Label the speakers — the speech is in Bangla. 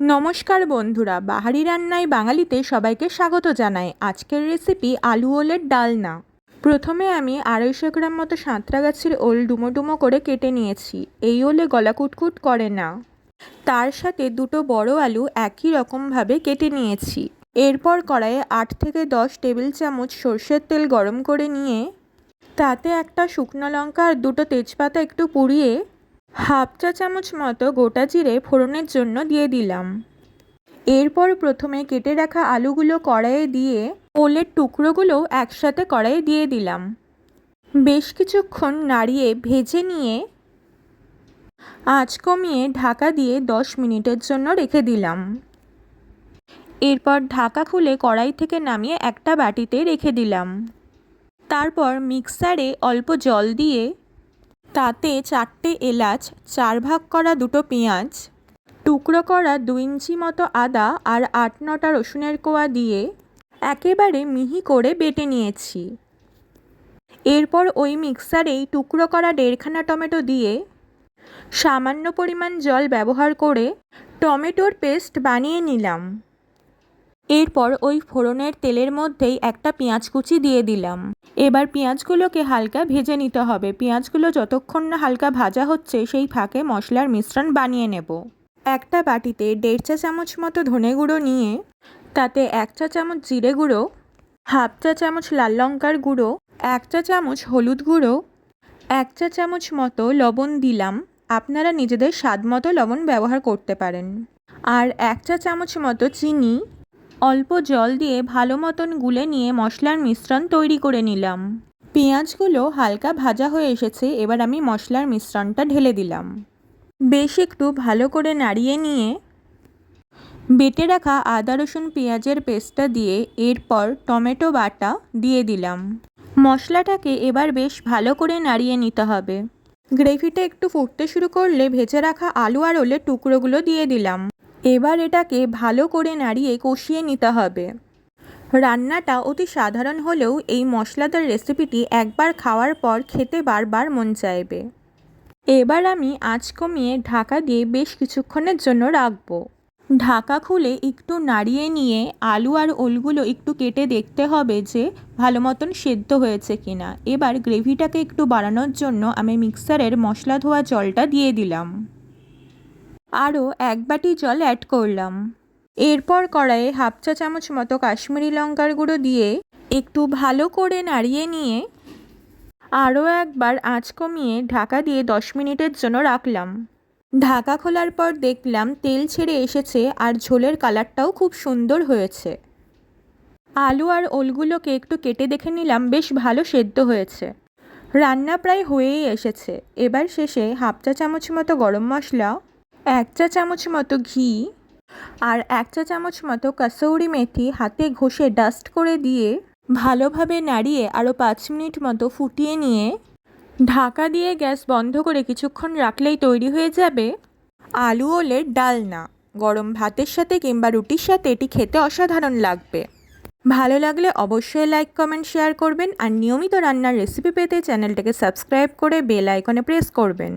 Speaker 1: নমস্কার বন্ধুরা, বাহারি রান্নায় বাঙালিতে সবাইকে স্বাগত জানাই। আজকের রেসিপি আলু ওলের ডালনা। প্রথমে আমি আড়াইশো গ্রাম মতো সাঁতরা গাছের ওল ডুমো ডুমো করে কেটে নিয়েছি। এই ওলে গলা কুটকুট করে না। তার সাথে দুটো বড় আলু একই রকমভাবে কেটে নিয়েছি। এরপর কড়াইয়ে আট থেকে দশ টেবিল চামচ সর্ষের তেল গরম করে নিয়ে, তাতে একটা শুকনো লঙ্কা আর দুটো তেজপাতা একটু পুড়িয়ে হাফ চা চামচ মতো গোটা জিরে ফোড়নের জন্য দিয়ে দিলাম। এরপর প্রথমে কেটে রাখা আলুগুলো কড়াইয়ে দিয়ে ওলের টুকরোগুলো একসাথে কড়াইয়ে দিয়ে দিলাম। বেশ কিছুক্ষণ নাড়িয়ে ভেজে নিয়ে আঁচ কমিয়ে ঢাকা দিয়ে দশ মিনিটের জন্য রেখে দিলাম। এরপর ঢাকা খুলে কড়াই থেকে নামিয়ে একটা বাটিতে রেখে দিলাম। তারপর মিক্সারে অল্প জল দিয়ে তাতে চারটে এলাচ, চার ভাগ করা দুটো পেঁয়াজ, টুকরো করা দু ইঞ্চি মতো আদা আর আট নটা রসুনের কোয়া দিয়ে একেবারে মিহি করে বেটে নিয়েছি। এরপর ওই মিক্সারেই টুকরো করা দেড়খানা টমেটো দিয়ে সামান্য পরিমাণ জল ব্যবহার করে টমেটোর পেস্ট বানিয়ে নিলাম। এরপর ওই ফোড়নের তেলের মধ্যেই একটা পেঁয়াজ কুচি দিয়ে দিলাম। এবার পেঁয়াজগুলোকে হালকা ভেজে নিতে হবে। পেঁয়াজগুলো যতক্ষণ না হালকা ভাজা হচ্ছে, সেই ফাঁকে মশলার মিশ্রণ বানিয়ে নেব। একটা বাটিতে দেড় চা চামচ মতো ধনে গুঁড়ো নিয়ে, তাতে এক চা চামচ জিরে গুঁড়ো, হাফ চা চামচ লাল লঙ্কার গুঁড়ো, এক চা চামচ হলুদ গুঁড়ো, এক চা চামচ মতো লবণ দিলাম। আপনারা নিজেদের স্বাদ মতো লবণ ব্যবহার করতে পারেন। আর এক চা চামচ মতো চিনি অল্প জল দিয়ে ভালো মতন গুলে নিয়ে মশলার মিশ্রণ তৈরি করে নিলাম। পেঁয়াজগুলো হালকা ভাজা হয়ে এসেছে, এবার আমি মশলার মিশ্রণটা ঢেলে দিলাম। বেশ একটু ভালো করে নাড়িয়ে নিয়ে বেটে রাখা আদা, রসুন, পেঁয়াজের পেস্টটা দিয়ে এরপর টমেটো বাটা দিয়ে দিলাম। মশলাটাকে এবার বেশ ভালো করে নাড়িয়ে নিতে হবে। গ্রেভিটা একটু ফুটতে শুরু করলে ভেজে রাখা আলু আর ওলের টুকরোগুলো দিয়ে দিলাম। এবার এটাকে ভালো করে নাড়িয়ে কষিয়ে নিতে হবে। রান্নাটা অতি সাধারণ হলেও এই মশলাদার রেসিপিটি একবার খাওয়ার পর খেতে বারবার মন চাইবে। এবার আমি আঁচ কমিয়ে ঢাকা দিয়ে বেশ কিছুক্ষণের জন্য রাখব। ঢাকা খুলে একটু নাড়িয়ে নিয়ে আলু আর ওলগুলো একটু কেটে দেখতে হবে যে ভালো মতন সেদ্ধ হয়েছে কিনা। এবার গ্রেভিটাকে একটু বাড়ানোর জন্য আমি মিক্সারের মশলা ধোয়া জলটা দিয়ে দিলাম। আরও এক বাটি জল অ্যাড করলাম। এরপর কড়াইয়ে হাফ চা চামচ মতো কাশ্মীরি লঙ্কার গুঁড়ো দিয়ে একটু ভালো করে নাড়িয়ে নিয়ে আরও একবার আঁচ কমিয়ে ঢাকা দিয়ে দশ মিনিটের জন্য রাখলাম। ঢাকা খোলার পর দেখলাম তেল ছেড়ে এসেছে আর ঝোলের কালারটাও খুব সুন্দর হয়েছে। আলু আর ওলগুলোকে একটু কেটে দেখে নিলাম, বেশ ভালো সেদ্ধ হয়েছে। রান্না প্রায় হয়েই এসেছে। এবার শেষে হাফ চা চামচ মতো গরম মশলা এক চা চামচ মতো ঘি আর এক চা চামচ মতো কাসৌরি মেথি হাতে ঘষে ডাস্ট করে দিয়ে ভালোভাবে নাড়িয়ে আরও পাঁচ মিনিট মতো ফুটিয়ে নিয়ে ঢাকা দিয়ে গ্যাস বন্ধ করে কিছুক্ষণ রাখলেই তৈরি হয়ে যাবে আলু ওলের ডালনা। গরম ভাতের সাথে কিংবা রুটির সাথে এটি খেতে অসাধারণ লাগবে। ভালো লাগলে অবশ্যই লাইক কমেন্ট শেয়ার করবেন আর নিয়মিত রান্নার রেসিপি পেতে চ্যানেলটাকে সাবস্ক্রাইব করে বেল আইকনে প্রেস করবেন।